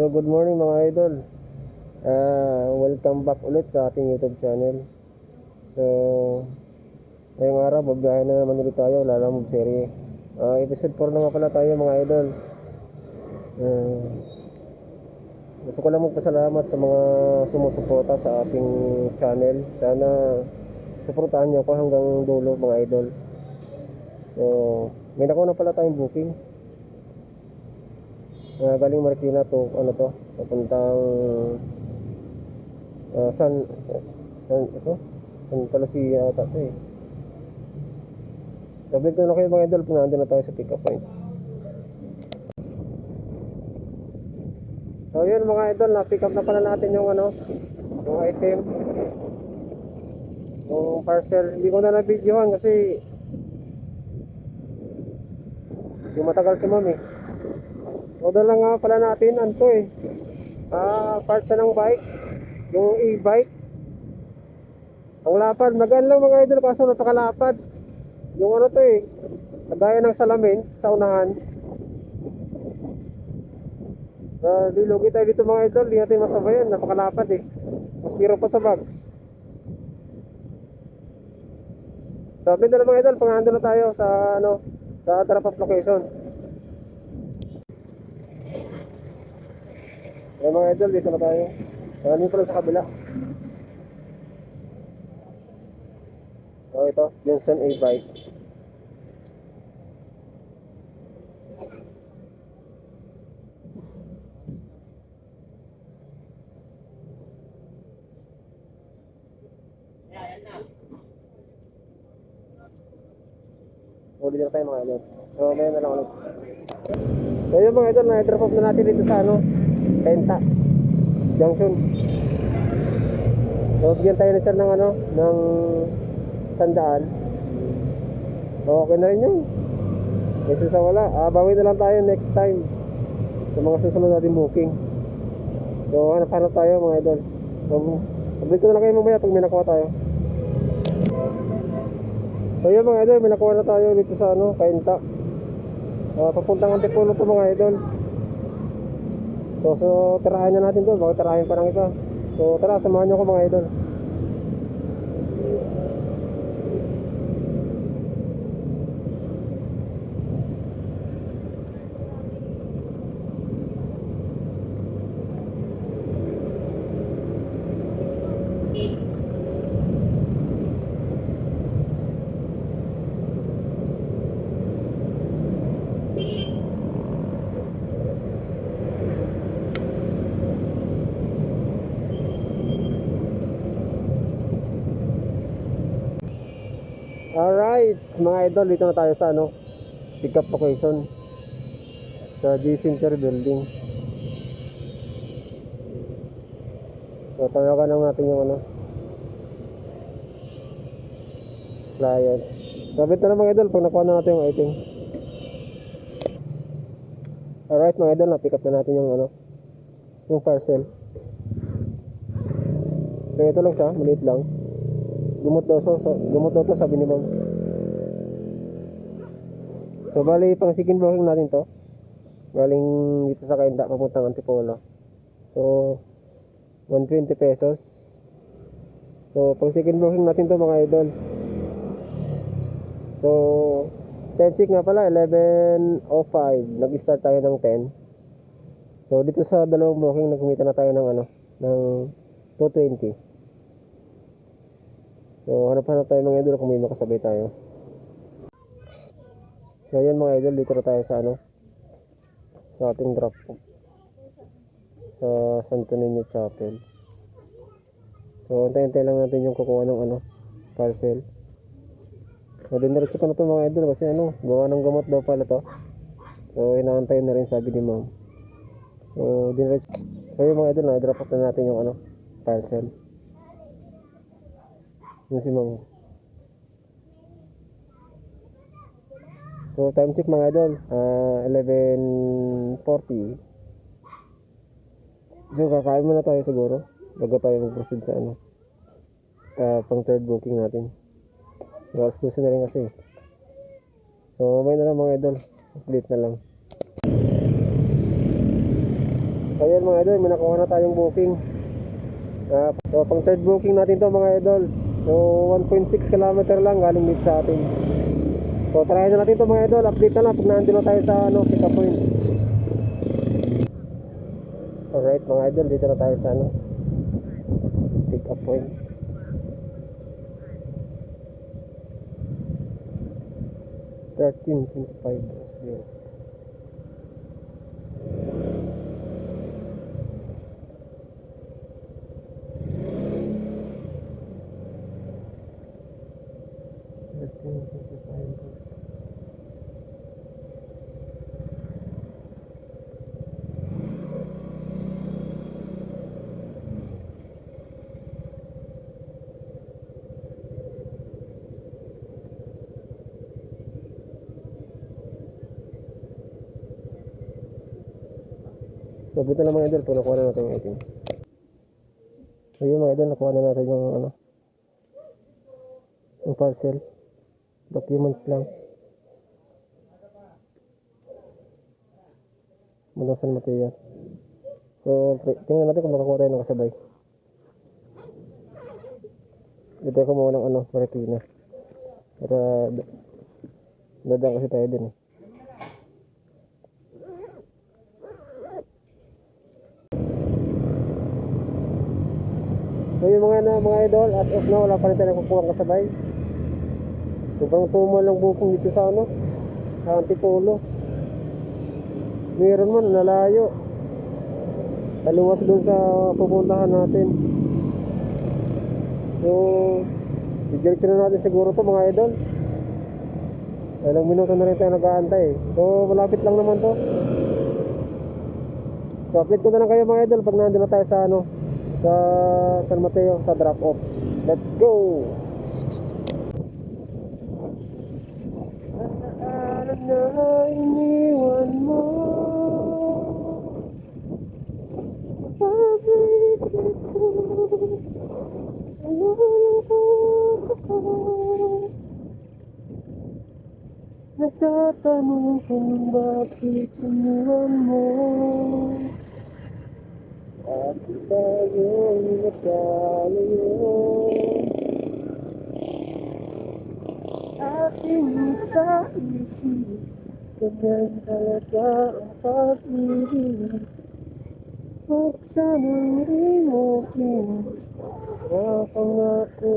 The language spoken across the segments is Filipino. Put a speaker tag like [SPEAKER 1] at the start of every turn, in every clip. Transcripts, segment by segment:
[SPEAKER 1] So, good morning mga idol. Ah, welcome back ulit sa ating YouTube channel. So, ngayong araw, babiyahin na naman ulit tayo, lalamog serye. Ah, episode 4 na nga pala tayo mga idol. Ah, gusto ko lang magpasalamat sa mga sumusuporta sa ating channel. Sana suportahan niyo ako hanggang dulo mga idol. So, may nakuha na pala tayong booking. Ah, galing Marikina to, ano to, papuntang ah, San, San, ito? San Palasia ata to eh. Sabi ko na kayo mga idol, kung nandun na tayo sa pick up point. So yun mga idol, na-pick up na pala natin yung ano, yung item. Yung parcel, hindi ko na na-videohan kasi yung matagal si mami. Order lang nga pala natin, ano to eh. Ah, part siya ng bike. Yung e-bike. Ang lapad, magaan lang mga idol kaso napakalapad. Yung ano to eh. Kagaya ng salamin sa unahan. Uh, dilugi tayo dito mga idol, di natin masabayan, napakalapad eh. Mas biro pa sa bag. Sabi na lang mga idol, pang na tayo sa ano, sa drop off location. Ayan mga idol, dito na tayo. Ano pala sa kabila? Oh, ito, Johnson A-Bike. Uli na tayo mga idol. So, ngayon na lang ulit. So, yun mga idol, na-drop off na natin dito sa ano, Penta Junction. So, bigyan tayo ni sir ng ano, ng sandaan. Okay na rin yun. Kasi sa wala, ah, bawi na lang tayo next time sa mga susunod natin booking. So, hanap-hanap tayo mga idol. So, update ko na lang kayo mamaya pag may nakuha tayo. So, yun mga idol, may nakuha na tayo dito sa ano, Kainta. Uh, papuntang Antipolo to mga idol. So, so tirahan na natin to. Bakit tirahin pa ng iba? So, tara, samahan nyo ko mga idol. Alright, mga idol, dito na tayo sa ano, pick up location sa G Center Building. So, tawagan lang natin yung ano, client. Sabit na lang mga idol, pag nakuha na natin yung item. Alright mga idol, na-pick up na natin yung ano, yung parcel. So, ito lang siya, maliit lang. Gumot daw so, gumot daw to sabi ni ma'am. So bali pang second booking natin to. Galing dito sa Kainta papuntang Antipolo. So 120 pesos. So pang second booking natin to mga idol. So time check nga pala 11.05. Nag-start tayo ng 10. So dito sa dalawang booking nagkumita na tayo ng ano ng 220. So, hanap-hanap tayo mga idol kung may makasabay tayo. So, ayan mga idol, dito na tayo sa ano, sa ating drop off. Sa Santo Niño Chapel. So, antay-antay lang natin yung kukuha ng ano, parcel. So, diniretso ko na to mga idol kasi ano, gawa ng gamot daw pala to. So, inaantay na rin sabi ni ma'am. So, diniretso. So, yung mga idol, na-drop off na natin yung ano, parcel. Yun si Ma'am. So, time check mga idol. ah 11.40. So, kakain muna tayo siguro. Bago tayo mag-proceed sa ano. ah pang third booking natin. So, alas 12 na rin kasi. So, mamaya na lang mga idol. Update na lang. So, ayan mga idol, may nakuha na tayong booking. Ah, so, pang third booking natin to mga idol. So, 1.6 kilometer lang galing dito sa atin. So, try na natin to mga idol. Update na lang pag nandun na tayo sa ano, pick up point. Alright mga idol, dito na tayo sa ano, pick up point. Thirteen twenty-five yes. Thirteen twenty-five So, dito na mga idol, po nakuha na natin yung item. So, yun mga idol, nakuha na natin yung ano, yung parcel. Documents lang. Mula San Mateo. So, tingnan natin kung makakuha tayo ng kasabay. Dito ako muna ng ano, Marikina. Para, dadaan kasi tayo din eh. So yung mga na mga idol, as of now, wala pa rin tayo nakukuha kasabay. Sobrang tumal lang booking dito sa ano, sa Antipolo. Meron man, nalayo. Taluwas doon sa pupuntahan natin. So, didiretso na natin siguro to mga idol. Ilang minuto na rin tayo nag-aantay. So, malapit lang naman to. So, update ko na lang kayo mga idol pag nandun na tayo sa ano, sa San Mateo sa drop off. Let's go! Na iniwan mo Pag-isip ko Nagtatanong kung bakit iniwan mo at tayong nagkalayo Aking sa isip Ganyan talaga ang pag-ibig Huwag sanang di mo Napangako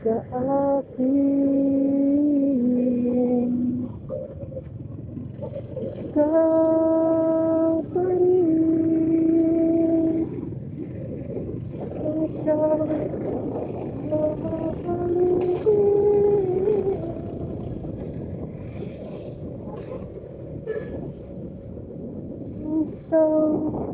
[SPEAKER 1] sa akin Ikaw pa rin Ang siyang mamahalin Ang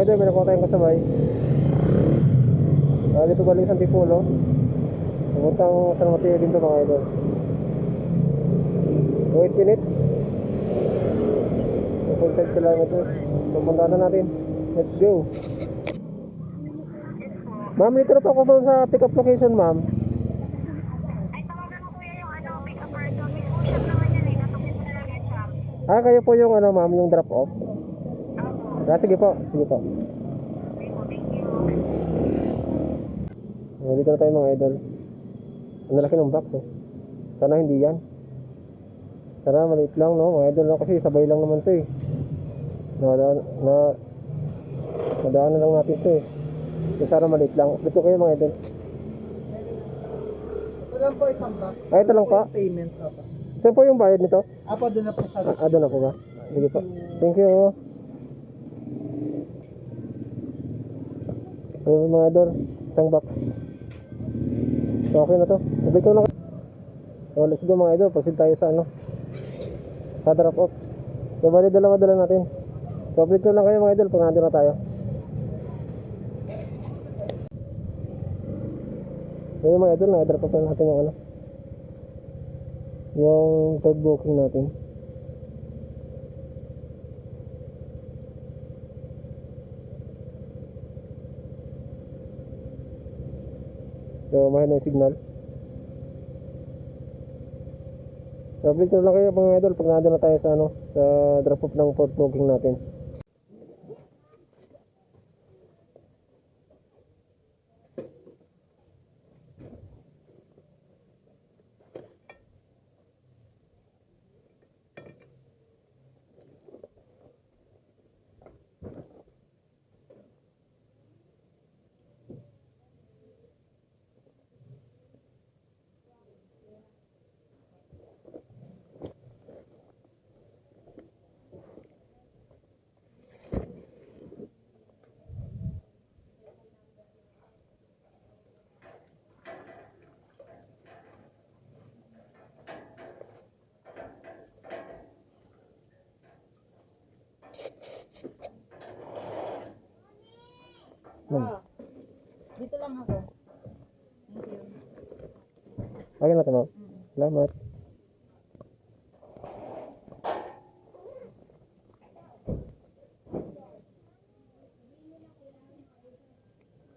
[SPEAKER 1] mga idol, may nakuha tayong kasabay. Ah, dito galing sa Antipolo. Pupuntang San Mateo din to mga idol. So 8 minutes. 2.5 kilometers. So punta na natin. Let's go. Ma'am, dito na po ako sa pick up location ma'am.
[SPEAKER 2] Pick-up.
[SPEAKER 1] Ah, kayo po yung ano ma'am, yung drop off. Ah, sige po, sige po. Oh, dito na tayo mga idol. Ang laki ng box eh. Sana hindi yan. Sana maliit lang no, mga idol no? kasi sabay lang naman to eh. Na, na, nadaan na lang natin to eh. So, sana maliit lang. Dito kayo mga idol.
[SPEAKER 3] Ito lang po isang box.
[SPEAKER 1] Ay, ito lang pa.
[SPEAKER 3] Payment pa.
[SPEAKER 1] Saan po yung bayad nito?
[SPEAKER 3] Apo, doon na po sa
[SPEAKER 1] Ah, doon na po ba? Sige po. Thank you. Ayun mga idol, isang box. Okay na to. Nabig ko na. So let's go mga idol, proceed tayo sa ano. Sa drop off. So bali dalawa dala natin. So update ko lang kayo mga idol pag na tayo. Ayun mga idol, na-drop off na natin yung ano. Yung third booking natin. So, mahal na yung signal. So, update ko lang kayo mga idol pag nandun na tayo sa ano, sa drop off ng port booking natin. Hmm.
[SPEAKER 4] Dito lang ako.
[SPEAKER 1] Okay na ito, ma'am. Salamat.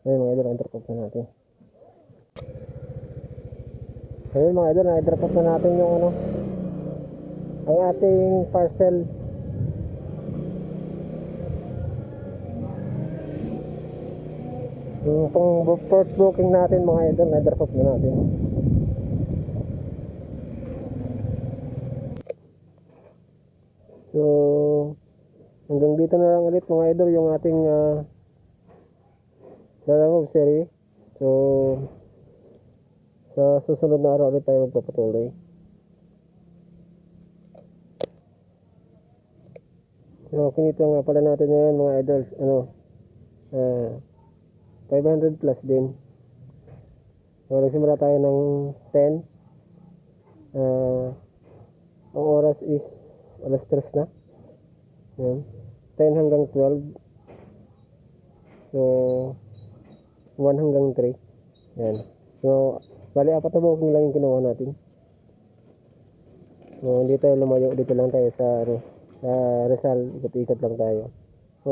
[SPEAKER 1] Ayun mga idol, off na natin. Ayun mga idol, off na natin yung ano, ang ating parcel. Yung pang port booking natin mga idol, na-drop off na natin. So, hanggang dito na lang ulit mga idol yung ating uh, Lalamove series. So, sa susunod na araw ulit tayo magpapatuloy. So, kinito nga pala natin ngayon mga idols, ano, ah, 500 plus din. So, nagsimula tayo ng 10. Ah, ang oras is alas 3 na. Yan. 10 hanggang 12. So, 1 hanggang 3. Yan. So, bali apat na booking lang yung kinuha natin. So, hindi tayo lumayo. Dito lang tayo sa, ano, sa Rizal. Ikot-ikot lang tayo. So,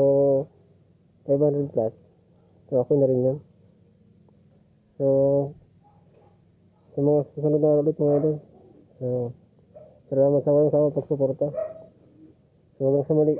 [SPEAKER 1] 500 plus. So, okay na rin yun. So, sa mga susunod na ulit mga idol. So, salamat sa walang sama pagsuporta. So, hanggang sa muli.